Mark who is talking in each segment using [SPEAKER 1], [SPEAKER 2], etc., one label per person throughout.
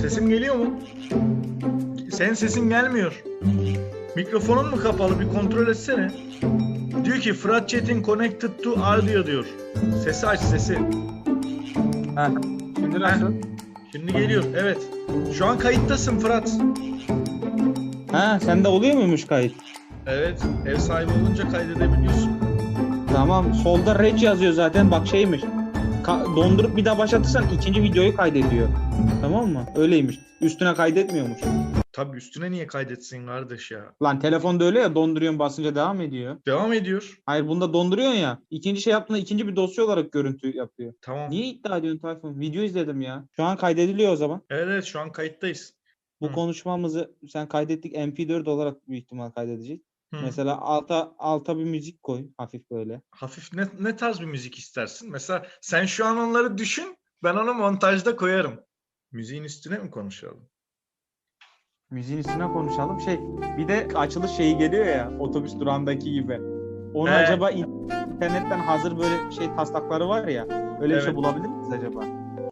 [SPEAKER 1] Sesim geliyor mu? Senin sesin gelmiyor. Mikrofonun mu kapalı? Bir kontrol etsene. Diyor ki Fırat Çetin connected to audio diyor. Sesi aç sesi.
[SPEAKER 2] Ha. Şimdi nasıl?
[SPEAKER 1] Şimdi geliyor. Evet. Şu an kayıttasın Fırat.
[SPEAKER 2] Ha sende oluyor muymuş kayıt?
[SPEAKER 1] Evet. Ev sahibi olunca kaydedebiliyorsun.
[SPEAKER 2] Tamam. Solda rec yazıyor zaten. Bak şeymiş. Ka- dondurup bir daha başlatırsan ikinci videoyu kaydediyor. Tamam mı? Öyleymiş. Üstüne kaydetmiyormuş.
[SPEAKER 1] Tabii üstüne niye kaydetsin kardeş ya?
[SPEAKER 2] Lan telefonda öyle ya donduruyorsun basınca devam ediyor.
[SPEAKER 1] Devam ediyor.
[SPEAKER 2] Hayır bunda donduruyorsun ya. İkinci şey yaptığında ikinci bir dosya olarak görüntü yapıyor.
[SPEAKER 1] Tamam.
[SPEAKER 2] Niye iddia ediyorsun Tayfun? Video izledim ya. Şu an kaydediliyor o zaman.
[SPEAKER 1] Evet, evet şu an kayıttayız.
[SPEAKER 2] Bu
[SPEAKER 1] Hı.
[SPEAKER 2] konuşmamızı sen kaydettik MP4 olarak büyük ihtimal kaydedecek.
[SPEAKER 1] Hı.
[SPEAKER 2] Mesela alta alta bir müzik koy hafif böyle.
[SPEAKER 1] Hafif ne, ne tarz bir müzik istersin? Mesela sen şu an onları düşün. Ben onu montajda koyarım. Müziğin üstüne mi konuşalım?
[SPEAKER 2] Müziğin üstüne konuşalım. Şey bir de açılış şeyi geliyor ya otobüs durağındaki gibi. Onu
[SPEAKER 1] He.
[SPEAKER 2] acaba internetten hazır böyle şey taslakları var ya. Öyle bir şey
[SPEAKER 1] Evet.
[SPEAKER 2] bulabilir miyiz acaba?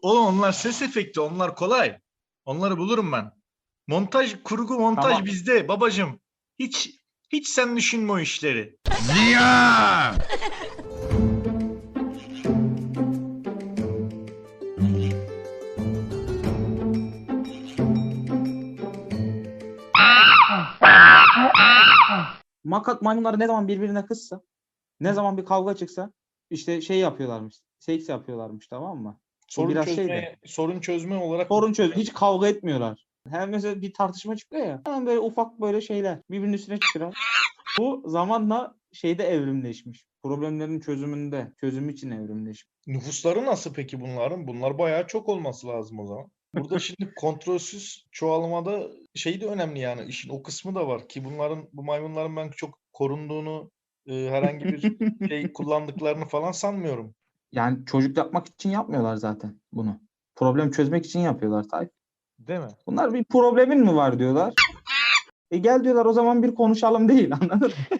[SPEAKER 1] Oğlum onlar ses efekti, onlar kolay. Onları bulurum ben. Montaj, kurgu montaj
[SPEAKER 2] Tamam.
[SPEAKER 1] bizde babacım. Hiç hiç sen düşünme o işleri.
[SPEAKER 3] Ziya!
[SPEAKER 2] Makat maymunları ne zaman birbirine kızsa, ne zaman bir kavga çıksa işte şey yapıyorlarmış. Seks yapıyorlarmış tamam mı?
[SPEAKER 1] Sorun
[SPEAKER 2] biraz şey
[SPEAKER 1] çözme, sorun çözme olarak
[SPEAKER 2] Sorun çöz. Hiç kavga etmiyorlar. Hem mesela bir tartışma çıkıyor ya. Hemen böyle ufak böyle şeyler birbirinin üstüne çıkıyor. Bu zamanla şeyde evrimleşmiş. Problemlerin çözümünde, çözüm için evrimleşmiş.
[SPEAKER 1] Nüfusları nasıl peki bunların? Bunlar bayağı çok olması lazım o zaman. Burada şimdi kontrolsüz çoğalmada şey de önemli yani işin o kısmı da var ki bunların bu maymunların ben çok korunduğunu e, herhangi bir şey kullandıklarını falan sanmıyorum.
[SPEAKER 2] Yani çocuk yapmak için yapmıyorlar zaten bunu. Problem çözmek için yapıyorlar Tayyip.
[SPEAKER 1] Değil mi?
[SPEAKER 2] Bunlar bir problemin mi var diyorlar. E gel diyorlar o zaman bir konuşalım değil anladın mı?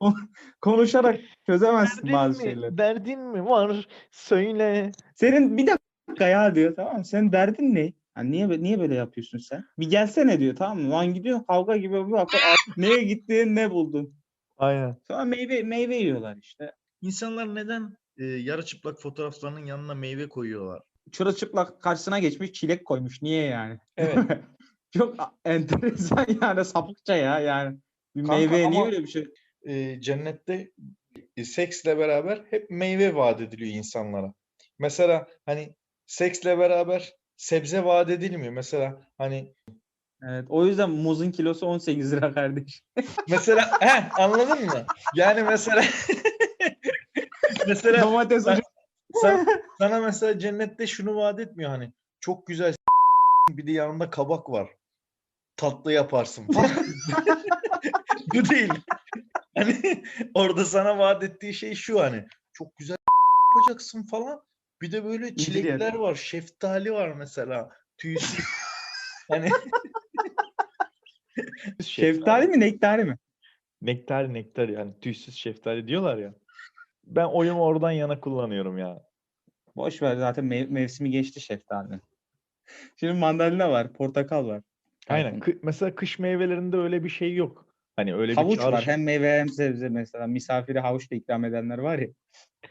[SPEAKER 2] Kon- Konuşarak çözemezsin bazı şeyleri.
[SPEAKER 1] Derdin mi var? Söyle.
[SPEAKER 2] Senin bir dakika ya diyor tamam mı? Senin derdin ne? Ha, niye niye böyle yapıyorsun sen? Bir gelsene diyor tamam mı? Lan gidiyor kavga gibi bir bakıyor. "Aa, Neye gittin ne buldun?
[SPEAKER 1] Aynen.
[SPEAKER 2] Sonra meyve meyve yiyorlar işte.
[SPEAKER 1] İnsanlar neden e, yarı çıplak fotoğraflarının yanına meyve koyuyorlar?
[SPEAKER 2] Çırılçıplak karşısına geçmiş çilek koymuş. Niye yani?
[SPEAKER 1] Evet.
[SPEAKER 2] Çok enteresan yani sapıkça ya yani. Bir
[SPEAKER 1] Kanka
[SPEAKER 2] meyveye niye öyle bir şey?
[SPEAKER 1] e, cennette seksle beraber hep meyve vaat ediliyor insanlara. Mesela hani seksle beraber sebze vaat edilmiyor. Mesela hani
[SPEAKER 2] Evet, o yüzden muzun kilosu 18 lira kardeş.
[SPEAKER 1] mesela he, anladın mı? Yani mesela mesela
[SPEAKER 2] Domates
[SPEAKER 1] ben- Sen, sana mesela cennette şunu vaat etmiyor hani çok güzel bir de yanında kabak var. Tatlı yaparsın falan. Bu değil. Hani orada sana vaat ettiği şey şu hani çok güzel yapacaksın falan. Bir de böyle çilekler var, şeftali var mesela. Tüysüz. Hani
[SPEAKER 2] Şeftali mi nektari mi?
[SPEAKER 4] Nektar nektar yani tüysüz şeftali diyorlar ya. Ben oyumu oradan yana kullanıyorum ya.
[SPEAKER 2] Boş ver zaten mev- mevsimi geçti şeftalinin. Şimdi mandalina var, portakal var.
[SPEAKER 4] Aynen. Kı- mesela kış meyvelerinde öyle bir şey yok. Hani öyle bir
[SPEAKER 2] Havuç var. Hem meyve hem sebze mesela. Misafire havuç da ikram edenler var ya.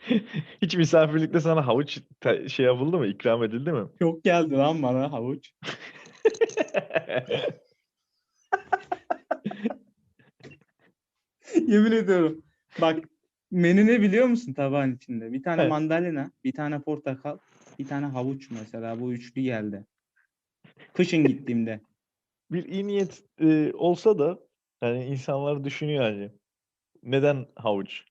[SPEAKER 4] Hiç misafirlikte sana havuç te- şey yapıldı mı? İkram edildi mi?
[SPEAKER 2] Çok geldi lan bana havuç. Yemin ediyorum. Bak menü ne biliyor musun tabağın içinde? Bir tane
[SPEAKER 4] Evet.
[SPEAKER 2] mandalina, bir tane portakal, bir tane havuç mesela. Bu üçlü geldi. Kışın gittiğimde.
[SPEAKER 4] bir iyi niyet e, olsa da yani insanlar düşünüyor hani neden havuç?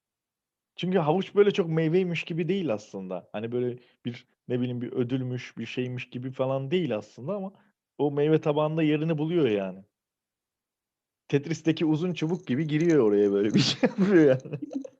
[SPEAKER 4] Çünkü havuç böyle çok meyveymiş gibi değil aslında. Hani böyle bir ne bileyim bir ödülmüş, bir şeymiş gibi falan değil aslında ama o meyve tabağında yerini buluyor yani. Tetris'teki uzun çubuk gibi giriyor oraya böyle bir şey yapıyor yani.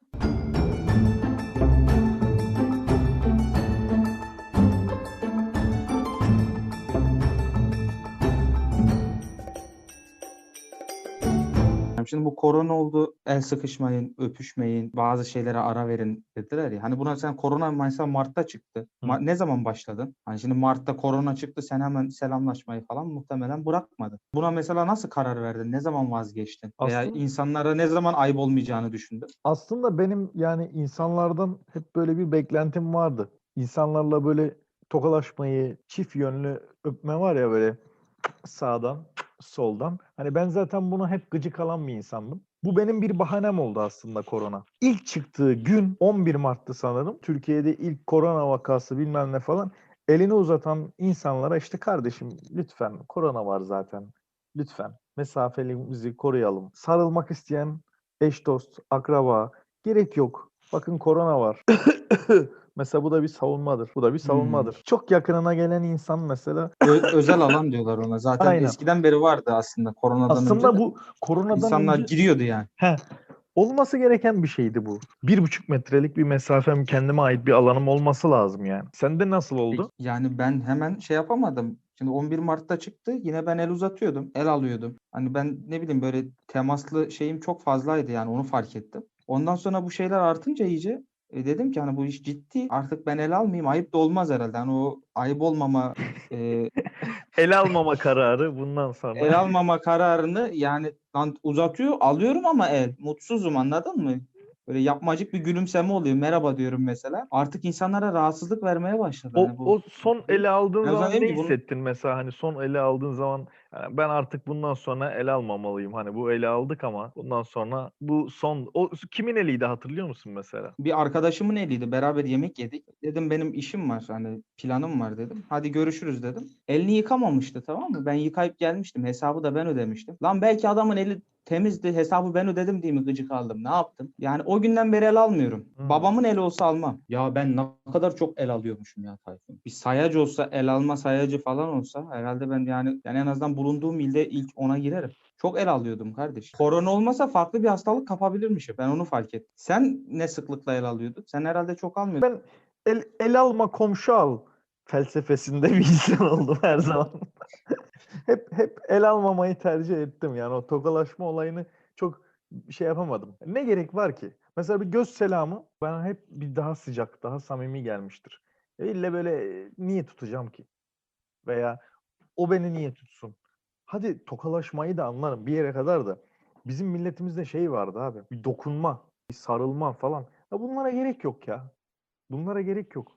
[SPEAKER 2] Şimdi bu korona oldu. El sıkışmayın, öpüşmeyin, bazı şeylere ara verin dediler ya. Hani buna sen korona mesela Mart'ta çıktı. Ma- ne zaman başladın? Hani şimdi Mart'ta korona çıktı. Sen hemen selamlaşmayı falan muhtemelen bırakmadın. Buna mesela nasıl karar verdin? Ne zaman vazgeçtin? Veya
[SPEAKER 1] Aslında-
[SPEAKER 2] insanlara ne zaman ayıp olmayacağını düşündün?
[SPEAKER 1] Aslında benim yani insanlardan hep böyle bir beklentim vardı. İnsanlarla böyle tokalaşmayı, çift yönlü öpme var ya böyle sağdan, soldan. Hani ben zaten buna hep gıcık alan bir insandım. Bu benim bir bahanem oldu aslında korona. İlk çıktığı gün 11 Mart'tı sanırım. Türkiye'de ilk korona vakası bilmem ne falan. Elini uzatan insanlara işte kardeşim lütfen korona var zaten. Lütfen mesafelimizi koruyalım. Sarılmak isteyen eş dost, akraba gerek yok. Bakın korona var. mesela bu da bir savunmadır. Bu da bir savunmadır. Çok yakınına gelen insan mesela
[SPEAKER 2] Ö- özel alan diyorlar ona. Zaten
[SPEAKER 1] Aynen.
[SPEAKER 2] eskiden beri vardı aslında koronadan
[SPEAKER 1] aslında
[SPEAKER 2] önce. de
[SPEAKER 1] bu koronadan
[SPEAKER 2] insanlar
[SPEAKER 1] önce
[SPEAKER 2] giriyordu yani.
[SPEAKER 1] He, olması gereken bir şeydi bu. Bir buçuk metrelik bir mesafem kendime ait bir alanım olması lazım yani. Sende nasıl oldu?
[SPEAKER 2] Yani ben hemen şey yapamadım. Şimdi 11 Mart'ta çıktı. Yine ben el uzatıyordum. El alıyordum. Hani ben ne bileyim böyle temaslı şeyim çok fazlaydı yani onu fark ettim. Ondan sonra bu şeyler artınca iyice e, dedim ki hani bu iş ciddi. Artık ben el almayayım. Ayıp da olmaz herhalde. Hani o ayıp olmama e,
[SPEAKER 1] El almama kararı bundan sonra.
[SPEAKER 2] el almama kararını yani uzatıyor alıyorum ama el. Mutsuzum anladın mı? Böyle yapmacık bir gülümseme oluyor. Merhaba diyorum mesela. Artık insanlara rahatsızlık vermeye başladı.
[SPEAKER 1] O,
[SPEAKER 2] hani bu.
[SPEAKER 1] o son ele aldığın zaman ne
[SPEAKER 2] bunu-
[SPEAKER 1] hissettin mesela hani son ele aldığın zaman "Yani ben artık bundan sonra el almamalıyım. Hani bu ele aldık ama bundan sonra bu son o kimin eliydi hatırlıyor musun mesela?
[SPEAKER 2] bir arkadaşımın eliydi. Beraber yemek yedik. Dedim benim işim var. Hani planım var dedim. Hadi görüşürüz dedim. Elini yıkamamıştı tamam mı? Ben yıkayıp gelmiştim. Hesabı da ben ödemiştim. Lan belki adamın eli temizdi. Hesabı ben ödedim diye mi gıcık aldım? Ne yaptım? Yani o günden beri el almıyorum.
[SPEAKER 1] Hmm.
[SPEAKER 2] Babamın eli olsa almam. Ya ben ne kadar çok el alıyormuşum ya Tayfun. Bir sayacı olsa, el alma sayacı falan olsa herhalde ben yani, yani en azından bulunduğum ilde ilk ona girerim. Çok el alıyordum kardeş. Korona olmasa farklı bir hastalık kapabilirmişim. Ben onu fark ettim. Sen ne sıklıkla el alıyordun? Sen herhalde çok almıyordun.
[SPEAKER 1] Ben el, el alma komşu al felsefesinde bir insan oldum her zaman. hep hep el almamayı tercih ettim. Yani o tokalaşma olayını çok şey yapamadım. Ne gerek var ki? Mesela bir göz selamı bana hep bir daha sıcak, daha samimi gelmiştir. İlle böyle niye tutacağım ki? Veya o beni niye tutsun? Hadi tokalaşmayı da anlarım bir yere kadar da. Bizim milletimizde şey vardı abi. Bir dokunma, bir sarılma falan. Ya bunlara gerek yok ya. Bunlara gerek yok.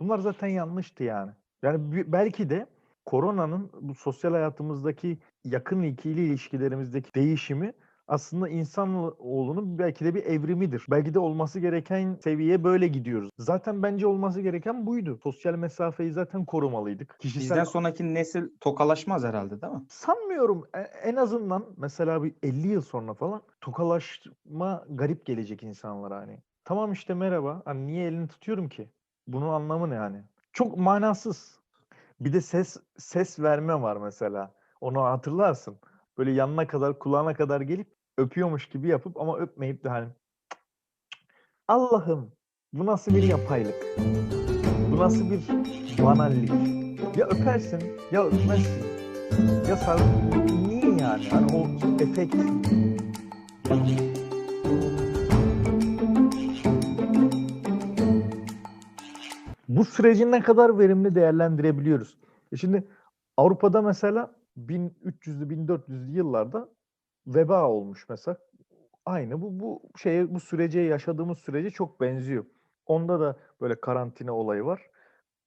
[SPEAKER 1] Bunlar zaten yanlıştı yani. Yani belki de koronanın bu sosyal hayatımızdaki yakın ikili ilişkilerimizdeki değişimi aslında insanoğlunun belki de bir evrimidir. Belki de olması gereken seviyeye böyle gidiyoruz. Zaten bence olması gereken buydu. Sosyal mesafeyi zaten korumalıydık. Kişisel
[SPEAKER 2] Bizden sonraki nesil tokalaşmaz herhalde değil mi?
[SPEAKER 1] Sanmıyorum. E- En azından mesela bir 50 yıl sonra falan tokalaşma garip gelecek insanlara hani. Tamam işte merhaba. Hani niye elini tutuyorum ki? Bunun anlamı ne yani? Çok manasız. Bir de ses ses verme var mesela. Onu hatırlarsın. Böyle yanına kadar, kulağına kadar gelip öpüyormuş gibi yapıp ama öpmeyip de hani Allah'ım bu nasıl bir yapaylık? Bu nasıl bir banallik? Ya öpersin ya öpmezsin. Ya sarıl niye yani? Hani o efekt. Bu süreci ne kadar verimli değerlendirebiliyoruz? E şimdi Avrupa'da mesela 1300'lü 1400'lü yıllarda veba olmuş mesela. Aynı bu bu şeye bu sürece yaşadığımız sürece çok benziyor. Onda da böyle karantina olayı var.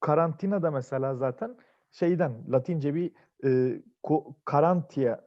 [SPEAKER 1] Karantina da mesela zaten şeyden Latince bir e, karantia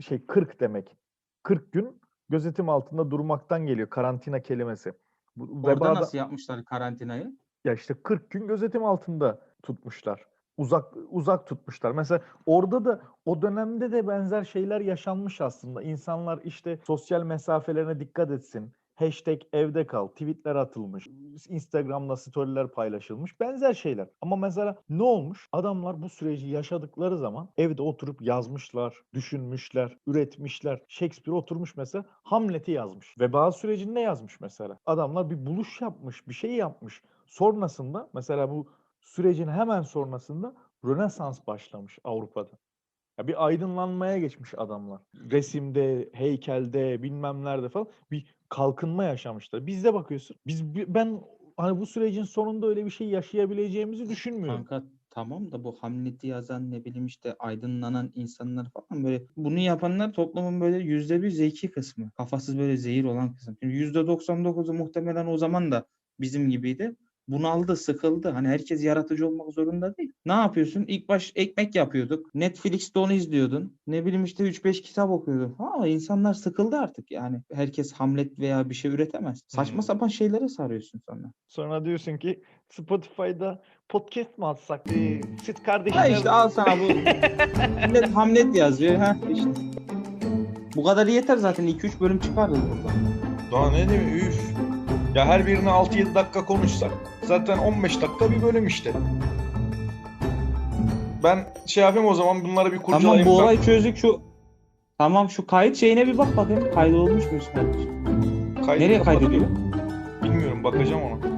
[SPEAKER 1] şey 40 demek. 40 gün gözetim altında durmaktan geliyor karantina kelimesi. Bu
[SPEAKER 2] Orada
[SPEAKER 1] vebada-
[SPEAKER 2] nasıl yapmışlar karantinayı?
[SPEAKER 1] Ya işte 40 gün gözetim altında tutmuşlar. Uzak uzak tutmuşlar. Mesela orada da o dönemde de benzer şeyler yaşanmış aslında. İnsanlar işte sosyal mesafelerine dikkat etsin. Hashtag evde kal, tweetler atılmış, Instagram'da storyler paylaşılmış, benzer şeyler. Ama mesela ne olmuş? Adamlar bu süreci yaşadıkları zaman evde oturup yazmışlar, düşünmüşler, üretmişler. Shakespeare oturmuş mesela Hamlet'i yazmış. Veba sürecinde yazmış mesela. Adamlar bir buluş yapmış, bir şey yapmış. Sonrasında mesela bu sürecin hemen sonrasında Rönesans başlamış Avrupa'da. Ya bir aydınlanmaya geçmiş adamlar. Resimde, heykelde, bilmem nerede falan bir kalkınma yaşamışlar. Bizde bakıyorsun. Biz bi- ben hani bu sürecin sonunda öyle bir şey yaşayabileceğimizi düşünmüyorum.
[SPEAKER 2] Kanka tamam da bu Hamlet'i yazan ne bileyim işte aydınlanan insanlar falan böyle bunu yapanlar toplumun böyle yüzde bir zeki kısmı. Kafasız böyle zehir olan kısım. Şimdi yüzde 99'u muhtemelen o zaman da bizim gibiydi. Bunaldı, sıkıldı. Hani herkes yaratıcı olmak zorunda değil. Ne yapıyorsun? İlk baş ekmek yapıyorduk. Netflix'te onu izliyordun. Ne bileyim işte 3-5 kitap okuyordun. Ama insanlar sıkıldı artık yani. Herkes Hamlet veya bir şey üretemez. Saçma
[SPEAKER 1] Hmm.
[SPEAKER 2] sapan şeylere sarıyorsun sonra.
[SPEAKER 1] Sonra diyorsun ki Spotify'da podcast mı atsak? Ee, Sit kardeşler.
[SPEAKER 2] Ha işte al sana bu. Millet Hamlet yazıyor. Ha işte. Bu kadar yeter zaten 2-3 bölüm çıkarız buradan.
[SPEAKER 5] Daha ne diyeyim üf. Ya her birine 6-7 dakika konuşsak zaten 15 dakika bir bölüm işte. Ben şey yapayım o zaman bunları bir
[SPEAKER 2] Tamam
[SPEAKER 5] kurcalayayım.
[SPEAKER 2] bu
[SPEAKER 5] Bak-
[SPEAKER 2] olay çözdük şu. Tamam şu kayıt şeyine bir bak bakayım. Kaydolmuş kardeşim?
[SPEAKER 5] kaydı
[SPEAKER 2] Nereye kaydediyor?
[SPEAKER 5] Bilmiyorum bakacağım ona.